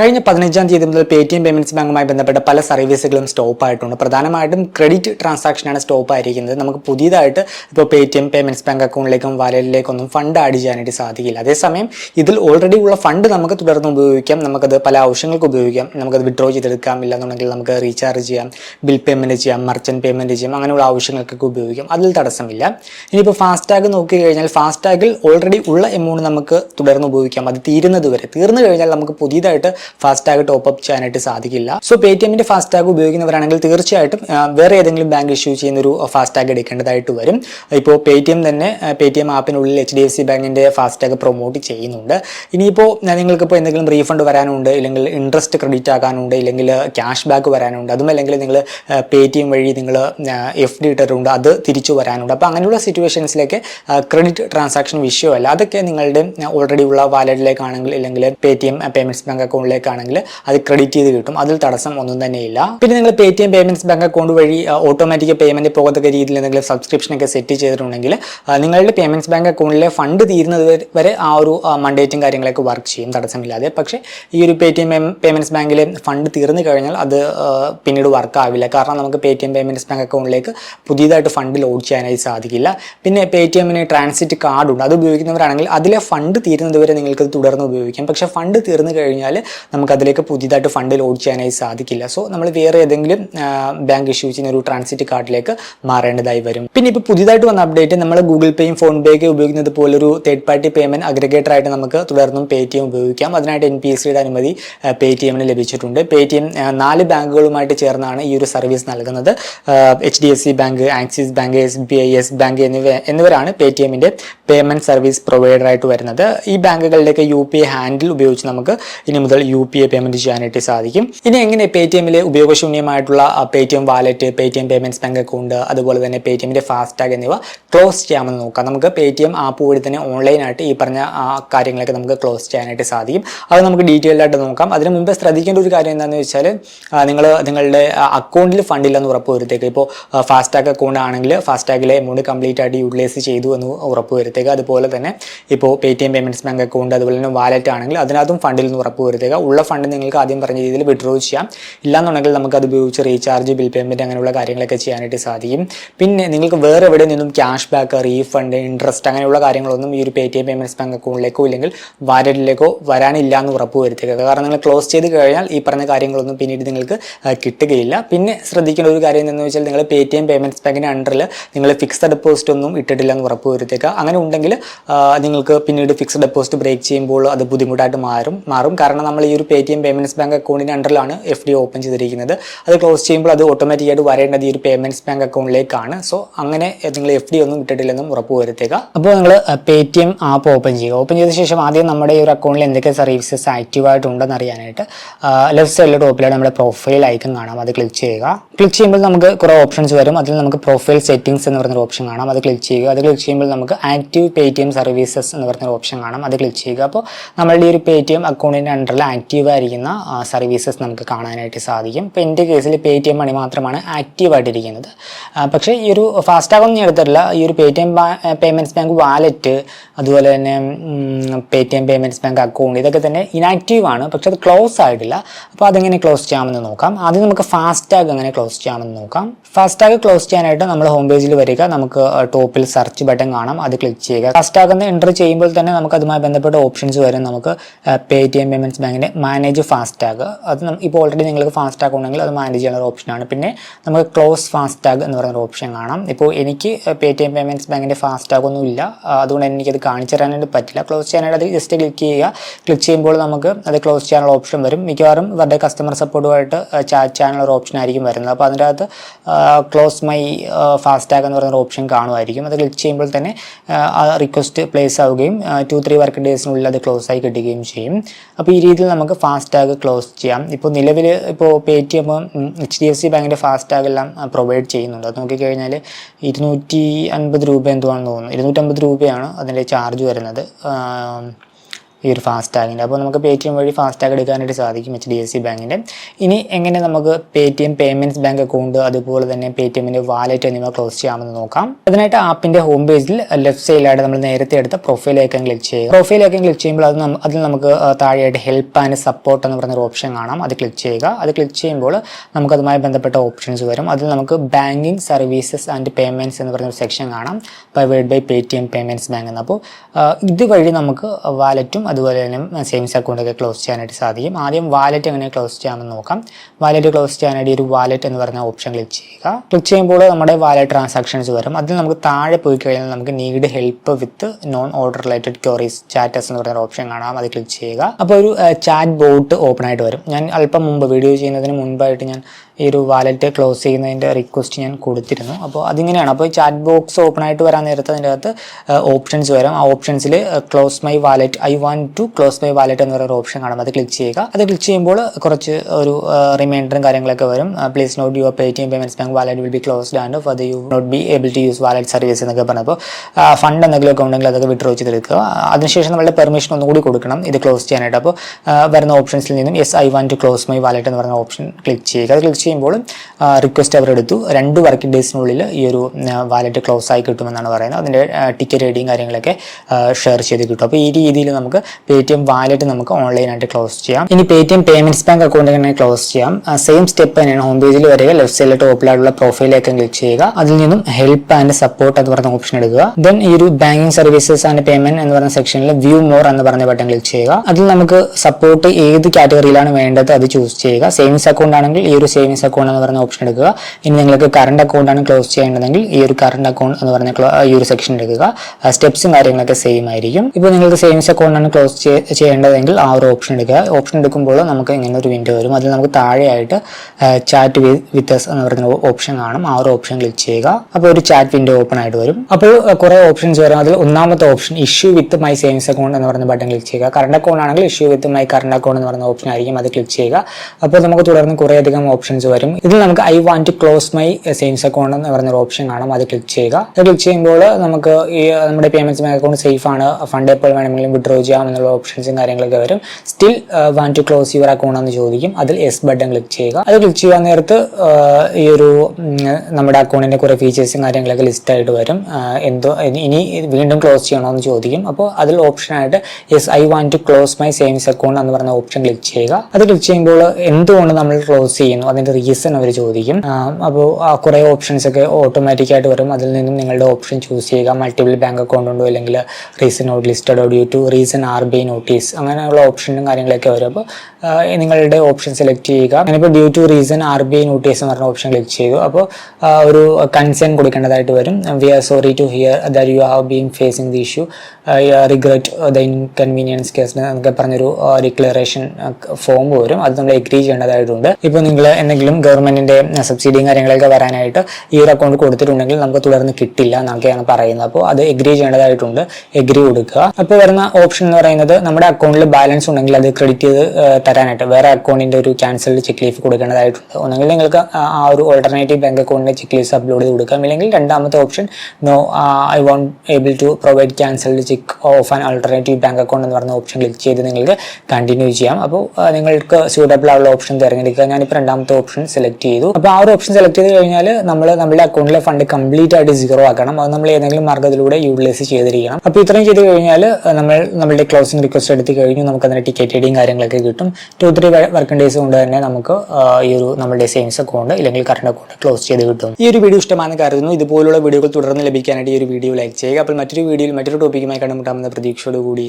കഴിഞ്ഞ പതിനഞ്ചാം തീയതി മുതൽ പേ ടി എം പേയ്മെന്റ്സ് ബാങ്കുമായി ബന്ധപ്പെട്ട പല സർവീസുകളും സ്റ്റോപ്പ് ആയിട്ടുണ്ട് പ്രധാനമായിട്ടും ക്രെഡിറ്റ് ട്രാൻസാക്ഷനാണ് സ്റ്റോപ്പ് ആയിരിക്കുന്നത് നമുക്ക് പുതിയതായിട്ട് ഇപ്പോൾ pay T M payments bank അക്കൗണ്ടിലേക്കും വാലറ്റിലേക്കൊന്നും ഫണ്ട് ആഡ് ചെയ്യാനായിട്ട് സാധിക്കില്ല. അതേസമയം ഇതിൽ ഓൾറെഡി ഉള്ള ഫണ്ട് നമുക്ക് തുടർന്ന് ഉപയോഗിക്കാം. നമുക്കത് പല ആവശ്യങ്ങൾക്ക് ഉപയോഗിക്കാം. നമുക്കത് വിഡ്രോ ചെയ്തെടുക്കാം. ഇല്ലാന്നുണ്ടെങ്കിൽ നമുക്ക് റീചാർജ് ചെയ്യാം. ബിൽ പേയ്മെന്റ് ചെയ്യാം. മർച്ചന്റ് പേയ്മെന്റ് ചെയ്യാം. അങ്ങനെയുള്ള ആവശ്യങ്ങൾക്കൊക്കെ ഉപയോഗിക്കാം. അതിൽ തടസ്സമില്ല. ഇനിയിപ്പോൾ ഫാസ്ടാഗ് നോക്കി കഴിഞ്ഞാൽ ഫാസ്ടാഗിൽ ഓൾറെഡി ഉള്ള എമൗണ്ട് നമുക്ക് തുടർന്ന് ഉപയോഗിക്കാം. അത് തീരുന്നത് വരെ. തീർന്നു കഴിഞ്ഞാൽ നമുക്ക് പുതിയതായിട്ട് ഫാസ്ടാഗ് ടോപ്പ് അപ്പ് ചെയ്യാനായിട്ട് സാധിക്കില്ല. സോ പേ ടി എമ്മിന്റെ ഫാസ്ടാഗ് ഉപയോഗിക്കുന്നവരാണെങ്കിൽ തീർച്ചയായിട്ടും വേറെ ഏതെങ്കിലും ബാങ്ക് ഇഷ്യൂ ചെയ്യുന്ന ഒരു ഫാസ്ടാഗ് എടുക്കേണ്ടതായിട്ട് വരും. ഇപ്പോൾ പേ ടി എം തന്നെ പേ ടി എം ആപ്പിനുള്ളിൽ എച്ച് ഡി എഫ് സി ബാങ്കിന്റെ ഫാസ്ടാഗ് പ്രൊമോട്ട് ചെയ്യുന്നുണ്ട്. ഇനിയിപ്പോൾ നിങ്ങൾക്കിപ്പോൾ എന്തെങ്കിലും റീഫണ്ട് വരാനുണ്ട് ഇല്ലെങ്കിൽ ഇൻട്രസ്റ്റ് ക്രെഡിറ്റ് ആക്കാനുണ്ട് ഇല്ലെങ്കിൽ ക്യാഷ് ബാക്ക് വരാനുണ്ട് അതും അല്ലെങ്കിൽ നിങ്ങൾ പേ ടി എം വഴി നിങ്ങൾ എഫ് ഡി ഇട്ടിട്ടുണ്ട് അത് തിരിച്ചു വരാനുണ്ട്. അപ്പോൾ അങ്ങനെയുള്ള സിറ്റുവേഷൻസിലേക്ക് ക്രെഡിറ്റ് ട്രാൻസാക്ഷൻ വിഷയമല്ല അതൊക്കെ നിങ്ങളുടെ ഓൾറെഡി ഉള്ള വാലറ്റിലേക്കാണെങ്കിൽ അല്ലെങ്കിൽ pay T M payments bank അക്കൗണ്ടിലേക്കാണെങ്കിൽ അത് ക്രെഡിറ്റ് ചെയ്ത് കിട്ടും. അതിൽ തടസ്സം ഒന്നും തന്നെ ഇല്ല പിന്നെ നിങ്ങൾ pay T M payments bank account വഴി ഓട്ടോമാറ്റിക് പേയ്മെന്റ് പോകത്തക്ക രീതിയിൽ എന്തെങ്കിലും സബ്സ്ക്രിപ്ഷൻ ഒക്കെ സെറ്റ് ചെയ്തിട്ടുണ്ടെങ്കിൽ നിങ്ങളുടെ പേയ്മെന്റ്സ് ബാങ്ക് അക്കൗണ്ടിലെ ഫണ്ട് തീരുന്നത് വരെ ആ ഒരു മണ്ടേറ്റും കാര്യങ്ങളൊക്കെ വർക്ക് ചെയ്യും. തടസ്സമില്ലാതെ. പക്ഷേ ഈ ഒരു പേ ടി എം പേയ്മെന്റ്സ് ബാങ്കിലെ ഫണ്ട് തീർന്നു കഴിഞ്ഞാൽ അത് പിന്നീട് വർക്ക് ആവില്ല. കാരണം നമുക്ക് pay T M payments bank അക്കൗണ്ടിലേക്ക് പുതിയതായിട്ട് ഫണ്ട് ലോഡ് ചെയ്യാനായി സാധിക്കില്ല. പിന്നെ പേ ടി എമ്മിന് ട്രാൻസിറ്റ് കാർഡുണ്ട് അത് ഉപയോഗിക്കുന്നവരാണെങ്കിൽ അതിലെ ഫണ്ട് തീരുന്നത് വരെ നിങ്ങൾക്ക് തുടർന്ന് ഉപയോഗിക്കാം. പക്ഷേ ഫണ്ട് തീർന്നു കഴിഞ്ഞാൽ നമുക്ക് അതിലേക്ക് പുതിയതായിട്ട് ഫണ്ട് ലോഡ് ചെയ്യാനായി സാധിക്കില്ല. സോ നമ്മൾ വേറെ ഏതെങ്കിലും ബാങ്ക് ഇഷ്യൂ ചെയ്യുന്ന ഒരു ട്രാൻസിറ്റ് കാർഡിലേക്ക് മാറേണ്ടതായി വരും. പിന്നെ ഇപ്പോൾ പുതിയതായിട്ട് വന്ന അപ്ഡേറ്റ് നമ്മൾ ഗൂഗിൾ പേയും ഫോൺ പേയൊക്കെ ഉപയോഗിക്കുന്നത് പോലൊരു തേർഡ് പാർട്ടി പേയ്മെന്റ് അഗ്രഗേറ്റർ ആയിട്ട് നമുക്ക് തുടർന്നും പേ ടി എം ഉപയോഗിക്കാം. അതിനായിട്ട് എൻ പി എസ് സിയുടെ അനുമതി പേ ടി എമ്മിന് ലഭിച്ചിട്ടുണ്ട്. പേ ടി എം നാല് ബാങ്കുകളുമായിട്ട് ചേർന്നാണ് ഈ ഒരു സർവീസ് നൽകുന്നത്. H D F C bank Axis bank S B I S bank എന്നിവ എന്നിവരാണ് പേ ടി എമ്മിന്റെ പേയ്മെന്റ് സർവീസ് പ്രൊവൈഡർ ആയിട്ട് വരുന്നത്. ഈ ബാങ്കുകളിലേക്ക് യു പി ഐ ഹാൻഡിൽ ഉപയോഗിച്ച് നമുക്ക് ഇനി മുതൽ യു പി ഐ പേയ്മെന്റ് ചെയ്യാനായിട്ട് സാധിക്കും. ഇനി എങ്ങനെ പേ ടി എമ്മിലെ ഉപയോഗശൂന്യമായിട്ടുള്ള Paytm wallet Paytm payments bank account അതുപോലെ തന്നെ പേ ടി എമ്മിന്റെ ഫാസ്ടാഗ് എന്നിവ ക്ലോസ് ചെയ്യാമെന്ന് നോക്കാം. നമുക്ക് പേ ടി എം ആപ്പ് വഴി തന്നെ ഓൺലൈനായിട്ട് ഈ പറഞ്ഞ ആ കാര്യങ്ങളൊക്കെ നമുക്ക് ക്ലോസ് ചെയ്യാനായിട്ട് സാധിക്കും. അത് നമുക്ക് ഡീറ്റെയിൽഡ് ആയിട്ട് നോക്കാം. അതിന് മുമ്പ് ശ്രദ്ധിക്കേണ്ട ഒരു കാര്യം എന്താണെന്ന് വെച്ചാൽ നിങ്ങൾ നിങ്ങളുടെ അക്കൗണ്ടിൽ ഫണ്ടില്ലെന്ന് ഉറപ്പ് വരുത്തേക്ക്. ഇപ്പോൾ ഫാസ്ടാഗ് അക്കൗണ്ട് ആണെങ്കിൽ ഫാസ്ടാഗിലെ എമൗണ്ട് കംപ്ലീറ്റ് ആയിട്ട് യൂട്ടിലൈസ് ചെയ്തു എന്ന് ഉറപ്പ് വരുത്തേക്ക്. അതുപോലെ തന്നെ ഇപ്പോൾ pay T M payments bank account അതുപോലെ തന്നെ വാലറ്റ് ആണെങ്കിൽ അതിനകത്തും ഫണ്ടിൽ നിന്ന് ഉറപ്പ് വരുത്തേക്ക്. ഉള്ള ഫണ്ട് നിങ്ങൾക്ക് ആദ്യം പറഞ്ഞ രീതിയിൽ വിഡ്രോ ചെയ്യാം. ഇല്ലാന്നുണ്ടെങ്കിൽ നമുക്ക് അത് ഉപയോഗിച്ച് റീചാർജ് ബിൽ പേയ്മെന്റ് അങ്ങനെയുള്ള കാര്യങ്ങളൊക്കെ ചെയ്യാനായിട്ട് സാധിക്കും. പിന്നെ നിങ്ങൾക്ക് വേറെ എവിടെ നിന്നും ക്യാഷ് ബാക്ക് റീഫണ്ട് ഇൻട്രസ്റ്റ് അങ്ങനെയുള്ള കാര്യങ്ങളൊന്നും ഈ ഒരു pay T M payments bank അക്കൗണ്ടിലേക്കോ ഇല്ലെങ്കിൽ വാലറ്റിലേക്കോ വരാനില്ല എന്ന് ഉറപ്പ് വരുത്തുക. കാരണം നിങ്ങൾ ക്ലോസ് ചെയ്ത് കഴിഞ്ഞാൽ ഈ പറഞ്ഞ കാര്യങ്ങളൊന്നും പിന്നീട് നിങ്ങൾക്ക് കിട്ടുകയില്ല. പിന്നെ ശ്രദ്ധിക്കേണ്ട ഒരു കാര്യം എന്താണെന്ന് വെച്ചാൽ നിങ്ങൾ പേ ടി എം പേയ്മെന്റ്സ് ബാങ്കിന്റെ അണ്ടറിൽ നിങ്ങൾ ഫിക്സ്ഡ് ഡെപ്പോസിറ്റ് ഒന്നും ഇട്ടിട്ടില്ല എന്ന് ഉറപ്പ് വരുത്തേക്കുക അങ്ങനെ ഉണ്ടെങ്കിൽ നിങ്ങൾക്ക് പിന്നീട് ഫിക്സ്ഡ് ഡെപ്പോസിറ്റ് ബ്രേക്ക് ചെയ്യുമ്പോൾ അത് ബുദ്ധിമുട്ടായിട്ട് മാറും. മാറും. കാരണം നമ്മൾ ഒരു pay T M payments bank അക്കൗണ്ടിന്റെ അണ്ടറിലാണ് എഫ് ഡി ഓപ്പൺ ചെയ്തിരിക്കുന്നത്. അത് ക്ലോസ് ചെയ്യുമ്പോൾ അത് ഓട്ടോമാറ്റിക്കായിട്ട് വരേണ്ടത് ഈ ഒരു പേയ്മെന്റ്സ് ബാങ്ക് അക്കൗണ്ടിലേക്കാണ് സോ അങ്ങനെ നിങ്ങൾ എഫ് ഡി ഒന്നും ഇട്ടിട്ടില്ലെന്നും ഉറപ്പ് വരുത്തുക. അപ്പോൾ നിങ്ങൾ pay T M app open ചെയ്യുക. ഓപ്പൺ ചെയ്ത ശേഷം ആദ്യം നമ്മുടെ ഈ ഒരു അക്കൗണ്ടിൽ എന്തൊക്കെ സർവീസസ് ആക്റ്റീവ് ആയിട്ടുണ്ടെന്ന് അറിയാനായിട്ട് ലെഫ്റ്റ് സൈഡിലെ ടോപ്പിലാണ് നമ്മുടെ പ്രൊഫൈൽ ഐക്കൺ കാണാം. അത് ക്ലിക്ക് ചെയ്യുക. ക്ലിക്ക് ചെയ്യുമ്പോൾ നമുക്ക് കുറേ ഓപ്ഷൻസ് വരും. അതിൽ നമുക്ക് പ്രൊഫൈൽ സെറ്റിംഗ്സ് എന്ന് പറഞ്ഞൊരു ഓപ്ഷൻ കാണാം. അത് ക്ലിക്ക് ചെയ്യുക. അത് ക്ലിക്ക് ചെയ്യുമ്പോൾ നമുക്ക് active pay T M services എന്ന് പറഞ്ഞൊരു ഓപ്ഷൻ കാണാം. അത് ക്ലിക്ക് ചെയ്യുക. അപ്പോൾ നമ്മളുടെ ഈ ഒരു പേ ടി എം അക്കൗണ്ടിന്റെ അണ്ടറിൽ ആക്റ്റീവ് ആയിരിക്കുന്ന സർവീസസ് നമുക്ക് കാണാനായിട്ട് സാധിക്കും. ഇപ്പോൾ എന്റെ കേസിൽ പേ ടി എം മണി മാത്രമാണ് ആക്റ്റീവ് ആയിട്ടിരിക്കുന്നത് ആ, പക്ഷേ ഈ ഒരു ഫാസ്റ്റാഗ് ഒന്നും എടുത്തിട്ടില്ല. ഈ ഒരു pay T M payments bank wallet അതുപോലെ തന്നെ pay T M payments bank account ഇതൊക്കെ തന്നെ ഇനാക്റ്റീവ് ആണ് പക്ഷെ അത് ക്ലോസ് ആയിട്ടില്ല. അപ്പോൾ അതെങ്ങനെ ക്ലോസ് ചെയ്യാമെന്ന് നോക്കാം. ആദ്യം നമുക്ക് ഫാസ്റ്റാഗ് എങ്ങനെ ക്ലോസ് ചെയ്യാമെന്ന് നോക്കാം. ഫാസ്റ്റാഗ് ക്ലോസ് ചെയ്യാനായിട്ട് നമ്മൾ ഹോം പേജിൽ വരിക. നമുക്ക് ടോപ്പിൽ സെർച്ച് ബട്ടൺ കാണാം. അത് ക്ലിക്ക് ചെയ്യുക. ഫാസ്റ്റാഗ് എന്ന് എന്റർ ചെയ്യുമ്പോൾ തന്നെ നമുക്ക് അതുമായി ബന്ധപ്പെട്ട ഓപ്ഷൻസ് വരും. നമുക്ക് പേ ടി എം പേയ്മെന്റ്സ് ബാങ്കിന്റെ മാനേജ് ഫാസ്റ്റാഗ് അത് നം- ഇപ്പോൾ ഓൾറെഡി നിങ്ങൾക്ക് ഫാസ്റ്റാഗ് ഉണ്ടെങ്കിൽ അത് മാനേജ് ചെയ്യാനുള്ള ഒരു ഓപ്ഷനാണ് പിന്നെ നമുക്ക് ക്ലോസ് ഫാസ്റ്റാഗ് എന്ന് പറയുന്ന ഓപ്ഷൻ കാണാം. ഇപ്പോൾ എനിക്ക് പേ ടി എം പേയ്മെന്റ്സ് ബാങ്കിന്റെ ഫാസ്റ്റാഗ് ഒന്നും ഇല്ല. അതുകൊണ്ട് എനിക്കത് കാണിച്ചു തരാനായിട്ട് പറ്റില്ല. ക്ലോസ് ചെയ്യാനായിട്ട് അത് ജസ്റ്റ് ക്ലിക്ക് ചെയ്യുക. ക്ലിക്ക് ചെയ്യുമ്പോൾ നമുക്ക് അത് ക്ലോസ് ചെയ്യാനുള്ള ഓപ്ഷൻ വരും. മിക്കവാറും ഇവരുടെ കസ്റ്റമർ സപ്പോർട്ടുമായിട്ട് ചാറ്റ് ചെയ്യാനുള്ള ഒരു ഓപ്ഷൻ ആയിരിക്കും വരുന്നത്. അപ്പോൾ അതിന്റെ അകത്ത് ക്ലോസ് മൈ ഫാസ്റ്റാഗ് എന്ന് പറയുന്ന ഓപ്ഷൻ കാണുമായിരിക്കും. അത് ക്ലിക്ക് ചെയ്യുമ്പോൾ തന്നെ റിക്വസ്റ്റ് പ്ലേസ് ആവുകയും ടു ത്രീ വർക്ക് ഡേയ്സിനുള്ളിൽ അത് ക്ലോസ് ആയി കിട്ടുകയും ചെയ്യും. അപ്പോൾ ഈ രീതിയിൽ നമുക്ക് ഫാസ്റ്റാഗ് ക്ലോസ് ചെയ്യാം. ഇപ്പോൾ നിലവിൽ ഇപ്പോൾ Paytm H D F C ബാങ്കിന്റെ ഫാസ്റ്റാഗ് എല്ലാം പ്രൊവൈഡ് ചെയ്യുന്നുണ്ട്. അത് നോക്കിക്കഴിഞ്ഞാൽ ഇരുന്നൂറ്റി അൻപത് രൂപ എന്തുവാണെന്ന് തോന്നുന്നു. ഇരുന്നൂറ്റമ്പത് രൂപയാണ് അതിന്റെ ചാർജ് വരുന്നത്. ഈ ഒരു ഫാസ്റ്റ് ടാഗിന്റെ അപ്പോൾ നമുക്ക് പേ ടി എം വഴി ടാഗ് എടുക്കാനായിട്ട് സാധിക്കും എച്ച് ഡി എഫ് സി ബാങ്കിന്റെ. ഇനി എങ്ങനെ നമുക്ക് pay T M payments bank account അതുപോലെ തന്നെ പേ ടി എമ്മിന്റെ വാലറ്റ് എന്നിവ ക്ലോസ് ചെയ്യാമെന്ന് നോക്കാം. അതിനായിട്ട് ആപ്പിന്റെ ഹോം പേജിൽ ലെഫ്റ്റ് സൈഡിലായിട്ട് നമ്മൾ നേരത്തെ എടുത്ത പ്രൊഫൈൽ ഐക്കൺ ക്ലിക്ക് ചെയ്യുക. പ്രൊഫൈൽ ഐക്കൺ ക്ലിക്ക് ചെയ്യുമ്പോൾ അത് അതിൽ നമുക്ക് താഴെയായിട്ട് ഹെൽപ്പ് ആൻഡ് സപ്പോർട്ട് എന്ന് പറഞ്ഞൊരു ഓപ്ഷൻ കാണാം. അത് ക്ലിക്ക് ചെയ്യുക. അത് ക്ലിക്ക് ചെയ്യുമ്പോൾ നമുക്ക് അതുമായി ബന്ധപ്പെട്ട ഓപ്ഷൻസ് വരും. അതിൽ നമുക്ക് ബാങ്കിങ് സർവീസസ് ആൻഡ് പേയ്മെന്റ്സ് എന്ന് പറഞ്ഞൊരു സെക്ഷൻ കാണാം. Provided by Paytm payments bank എന്ന്. അപ്പോൾ ഇതുവഴി നമുക്ക് വാലറ്റും അതുപോലെ തന്നെ സേവിങ്സ് അക്കൗണ്ടൊക്കെ ക്ലോസ് ചെയ്യാനായിട്ട് സാധിക്കും. ആദ്യം വാലറ്റ് എങ്ങനെ ക്ലോസ് ചെയ്യാമെന്ന് നോക്കാം. വാലറ്റ് ക്ലോസ് ചെയ്യാനായിട്ട് ഒരു വാലറ്റ് എന്ന് പറഞ്ഞ ഓപ്ഷൻ ക്ലിക്ക് ചെയ്യുക. ക്ലിക്ക് ചെയ്യുമ്പോൾ നമ്മുടെ വാലറ്റ് ട്രാൻസാക്ഷൻസ് വരും. അതിൽ നമുക്ക് താഴെ പോയി കഴിഞ്ഞാൽ നമുക്ക് need help with non order related queries chats എന്ന് പറഞ്ഞ ഓപ്ഷൻ കാണാം. അത് ക്ലിക്ക് ചെയ്യുക. അപ്പോൾ ഒരു ചാറ്റ് ബോട്ട് ഓപ്പൺ ആയിട്ട് വരും. ഞാൻ അല്പം മുമ്പ് വീഡിയോ ചെയ്യുന്നതിന് മുൻപായിട്ട് ഞാൻ ഈ ഒരു വാലറ്റ് ക്ലോസ് ചെയ്യുന്നതിന്റെ റിക്വസ്റ്റ് ഞാൻ കൊടുത്തിരുന്നു. അപ്പോൾ അതിങ്ങനെയാണ്. അപ്പോൾ ചാറ്റ് ബോക്സ് ഓപ്പൺ ആയിട്ട് വരാൻ നേരത്തെ അതിന്റെ അകത്ത് ഓപ്ഷൻസ് വരും. ആ ഓപ്ഷൻസിൽ close my wallet I want to close my wallet എന്ന് പറയുന്ന ഓപ്ഷൻ കാണാം. അത് ക്ലിക്ക് ചെയ്യുക. അത് ക്ലിക്ക് ചെയ്യുമ്പോൾ കുറച്ച് ഒരു റിമൈൻഡറും കാര്യങ്ങളൊക്കെ വരും. Please note your Paytm payments bank wallet will be closed and for you not be able to use wallet service എന്നൊക്കെ പറഞ്ഞപ്പോൾ ഫണ്ട് എന്തെങ്കിലുമൊക്കെ ഉണ്ടെങ്കിൽ അതൊക്കെ വിഡ്രോ ചെയ്തെടുക്കുക. അതിനുശേഷം നമ്മളുടെ പെർമിഷൻ ഒന്നുകൂടി കൊടുക്കണം. ഇത് ക്ലോസ് ചെയ്യാനായിട്ട്. അപ്പോൾ വരുന്ന ഓപ്ഷൻസിൽ നിന്നും yes I want to close my wallet എന്ന് പറഞ്ഞ ഓപ്ഷൻ ക്ലിക്ക് ചെയ്യുക. അത് ക്ലിക്ക് ചെയ്യുമ്പോൾ റിക്വസ്റ്റ് അവർ എടുത്തു രണ്ട് വർക്കിംഗ് ഡേയ്സിനുള്ളിൽ ഈ ഒരു വാലറ്റ് ക്ലോസ് ആയി കിട്ടുമെന്നാണ് പറയുന്നത്. അതിന്റെ ടിക്കറ്റ് ഐഡിയും കാര്യങ്ങളൊക്കെ ഷെയർ ചെയ്ത് കിട്ടും. അപ്പോൾ ഈ രീതിയിൽ നമുക്ക് പേ ടി എം വാലറ്റ് നമുക്ക് ഓൺലൈനായിട്ട് ക്ലോസ് ചെയ്യാം. ഇനി pay T M payments bank account തന്നെ ക്ലോസ് ചെയ്യാം. സെയിം സ്റ്റെപ്പ് തന്നെയാണ് ഹോം പേജിൽ വരിക. ലെഫ്റ്റ് സൈഡിൽ ടോപ്പിലായിട്ടുള്ള പ്രൊഫൈലേക്ക് ക്ലിക്ക് ചെയ്യുക. അതിൽ നിന്നും ഹെൽപ്പ് ആൻഡ് സപ്പോർട്ട് എന്ന് പറഞ്ഞ ഓപ്ഷൻ എടുക്കുക. ദെൻ ഈ ഒരു ബാങ്കിങ് സർവീസസ് ആൻഡ് പേയ്മെന്റ് എന്ന് പറഞ്ഞ സെക്ഷനിൽ വ്യൂ മോർ എന്ന് പറഞ്ഞ ബട്ടൺ ക്ലിക്ക് ചെയ്യുക. അതിൽ നമുക്ക് സപ്പോർട്ട് ഏത് കാറ്റഗറിയിലാണ് വേണ്ടത് അത് ചൂസ് ചെയ്യുക. സേവിങ്സ് അക്കൗണ്ട് ആണെങ്കിൽ ഈ ഒരു സേവിങ്സ് അക്കൗണ്ട് എന്ന് പറഞ്ഞ ഓപ്ഷൻ എടുക്കുക. ഇനി നിങ്ങൾക്ക് കറണ്ട് അക്കൗണ്ട് ആണ് ക്ലോസ് ചെയ്യേണ്ടതെങ്കിൽ ഈ ഒരു കറണ്ട് അക്കൗണ്ട് എന്ന് പറഞ്ഞ ഈ ഒരു സെക്ഷൻ എടുക്കുക. സ്റ്റെപ്സും കാര്യങ്ങളൊക്കെ സെയിം ആയിരിക്കും. ഇപ്പൊ നിങ്ങൾക്ക് സേവിങ്സ് അക്കൗണ്ട് ആണ് ക്ലോസ് ചെയ്യേണ്ടതെങ്കിൽ ആ ഒരു ഓപ്ഷൻ എടുക്കുക. ഓപ്ഷൻ എടുക്കുമ്പോൾ നമുക്ക് ഇങ്ങനെ ഒരു വിൻഡോ വരും. അതിൽ നമുക്ക് താഴെയായിട്ട് ചാറ്റ് വിത്ത് എസ് എന്ന് പറയുന്ന ഓപ്ഷൻ കാണും. ആ ഒരു ഓപ്ഷൻ ക്ലിക്ക് ചെയ്യുക. അപ്പോൾ ഒരു ചാറ്റ് വിൻഡോ ഓപ്പൺ ആയിട്ട് വരും. അപ്പോൾ കുറേ ഓപ്ഷൻസ് വരും. അതിൽ ഒന്നാമത്തെ option issue with my savings account എന്ന് പറയുന്ന ബട്ടൺ ക്ലിക്ക് ചെയ്യുക. കറണ്ട് അക്കൗണ്ട് ആണെങ്കിൽ issue with my current account എന്ന് പറയുന്ന ഓപ്ഷൻ ആയിരിക്കും. അത് ക്ലിക്ക് ചെയ്യുക. അപ്പോൾ നമുക്ക് തുടർന്ന് കുറേയധികം ഓപ്ഷൻസ് വരും. ഇതിൽ നമുക്ക് I want to close my savings account എന്ന് പറയുന്ന ഒരു ഓപ്ഷൻ കാണും. അത് ക്ലിക്ക് ചെയ്യുക. അത് ക്ലിക്ക് ചെയ്യുമ്പോൾ നമുക്ക് ഈ നമ്മുടെ പേയ്മെന്റ്സ് ബാങ്ക് അക്കൗണ്ട് സേഫ് ആണ്. ഫണ്ട് എപ്പോൾ വേണമെങ്കിലും വിഡ്രോ ചെയ്യാം. എന്നുള്ള ഓപ്ഷൻസും കാര്യങ്ങളൊക്കെ വരും. Still want to close your account എന്ന് ചോദിക്കും. അതിൽ എസ് ബട്ടൺ ക്ലിക്ക് ചെയ്യുക. അത് ക്ലിക്ക് ചെയ്യാൻ നേരത്ത് ഈ ഒരു നമ്മുടെ അക്കൗണ്ടിന്റെ കുറേ ഫീച്ചേഴ്സും കാര്യങ്ങളൊക്കെ ലിസ്റ്റ് ആയിട്ട് വരും. എന്തോ ഇനി- വീണ്ടും ക്ലോസ് ചെയ്യണോ എന്ന് ചോദിക്കും. അപ്പോൾ അതിൽ ഓപ്ഷനായിട്ട് yes I want to close my savings account എന്ന് പറഞ്ഞ ഓപ്ഷൻ ക്ലിക്ക് ചെയ്യുക. അത് ക്ലിക്ക് ചെയ്യുമ്പോൾ എന്തുകൊണ്ട് നമ്മൾ ക്ലോസ് ചെയ്യുന്നു? അതിന്റെ റീസൺ അവർ ചോദിക്കും. അപ്പോൾ കുറേ ഓപ്ഷൻസ് ഒക്കെ ഓട്ടോമാറ്റിക് ആയിട്ട് വരും. അതിൽ നിന്നും നിങ്ങളുടെ ഓപ്ഷൻ ചൂസ് ചെയ്യുക. മൾട്ടിപ്പിൾ ബാങ്ക് അക്കൗണ്ട് ഉണ്ടോ? അല്ലെങ്കിൽ reason not listed due to reason R B notice അങ്ങനെയുള്ള ഓപ്ഷനും കാര്യങ്ങളൊക്കെ വരും. അപ്പോൾ നിങ്ങളുടെ ഓപ്ഷൻ സെലക്ട് ചെയ്യുക. അങ്ങനെയിപ്പോൾ due to reason R B notice എന്ന് പറഞ്ഞ ഓപ്ഷൻ ക്ലിക്ക് ചെയ്തു. അപ്പോൾ ഒരു കൺസേൺ കൊടുക്കേണ്ടതായിട്ട് വരും. We are sorry to hear that you have been facing the issue regret the inconvenience case എന്നൊക്കെ പറഞ്ഞൊരു ഡിക്ലറേഷൻ ഫോം വരും. അത് നമ്മൾ എഗ്രി ചെയ്യേണ്ടതായിട്ടുണ്ട്. ഇപ്പോൾ നിങ്ങൾ എന്തെങ്കിലും ഗവൺമെന്റിന്റെ സബ്സിഡിയും കാര്യങ്ങളൊക്കെ വരാനായിട്ട് ഈ ഒരു അക്കൗണ്ട് കൊടുത്തിട്ടുണ്ടെങ്കിൽ നമുക്ക് തുടർന്ന് കിട്ടില്ല എന്നൊക്കെയാണ് പറയുന്നത്. അപ്പോൾ അത് എഗ്രി ചെയ്യേണ്ടതായിട്ടുണ്ട്. എഗ്രി കൊടുക്കുക. അപ്പോൾ വരുന്ന ഓപ്ഷൻ എന്ന് പറയുന്നത് നമ്മുടെ അക്കൗണ്ടിൽ ബാലൻസ് ഉണ്ടെങ്കിൽ അത് ക്രെഡിറ്റ് ചെയ്ത് തരാനായിട്ട്. വേറെ അക്കൗണ്ടിന്റെ ഒരു ക്യാൻസൽഡ് ചെക്ക് ലീഫ് കൊടുക്കേണ്ടതായിട്ടുണ്ട്. ഒന്നെങ്കിൽ നിങ്ങൾക്ക് ആ ഒരു ഓൾട്ടർനേറ്റീവ് ബാങ്ക് അക്കൗണ്ടിന്റെ ചെക്ക് ലീഫ് അപ്ലോഡ് ചെയ്ത് കൊടുക്കാം. ഇല്ലെങ്കിൽ രണ്ടാമത്തെ option no I won't able to provide cancelled cheque of an alternative bank account എന്ന് പറഞ്ഞ ഓപ്ഷൻ ക്ലിക്ക് ചെയ്ത് നിങ്ങൾക്ക് കണ്ടിന്യൂ ചെയ്യാം. അപ്പോൾ നിങ്ങൾക്ക് സ്യൂട്ടബിൾ ആയുള്ള ഓപ്ഷൻ തിരഞ്ഞെടുക്കുക. ഞാനിപ്പോൾ രണ്ടാമത്തെ ഓപ്ഷൻ സെലക്ട് ചെയ്തു. അപ്പോൾ ആ ഒരു ഓപ്ഷൻ സെലക്ട് ചെയ്ത് കഴിഞ്ഞാൽ നമ്മൾ നമ്മുടെ അക്കൗണ്ടിലെ ഫണ്ട് കംപ്ലീറ്റ് ആയിട്ട് സീറോ ആക്കണം. അത് നമ്മൾ ഏതെങ്കിലും മാർഗത്തിലൂടെ യൂട്ടിലൈസ് ചെയ്തിരിക്കണം. അപ്പോൾ ഇത്രയും ചെയ്ത് കഴിഞ്ഞാൽ നമ്മൾ നമ്മളുടെ ക്ലോസിംഗ് റിക്വസ്റ്റ് എടുത്ത് കഴിഞ്ഞു നമുക്ക് അതിന് ടിക്കറ്റ് ഐഡിയും കാര്യങ്ങളൊക്കെ കിട്ടും. ടു ത്രീ വർക്കിംഗ് ഡേയ്സ് കൊണ്ട് തന്നെ നമുക്ക് ഈ ഒരു നമ്മുടെ സേവിങ്സ് അക്കൗണ്ട് അല്ലെങ്കിൽ കറണ്ട് അക്കൗണ്ട് ക്ലോസ് ചെയ്ത് കിട്ടും. ഈ ഒരു വീഡിയോ ഇഷ്ടമാണെന്ന് കരുതുന്നു. ഇതുപോലുള്ള വീഡിയോകൾ തുടർന്ന് ലഭിക്കാനായിട്ട് ഈ ഒരു വീഡിയോ ലൈക്ക് ചെയ്യുക. അപ്പോൾ മറ്റൊരു വീഡിയോയിൽ മറ്റൊരു ടോപ്പിക്കുമായി കണ്ടുമുട്ടാമെന്ന പ്രതീക്ഷയോടുകൂടി.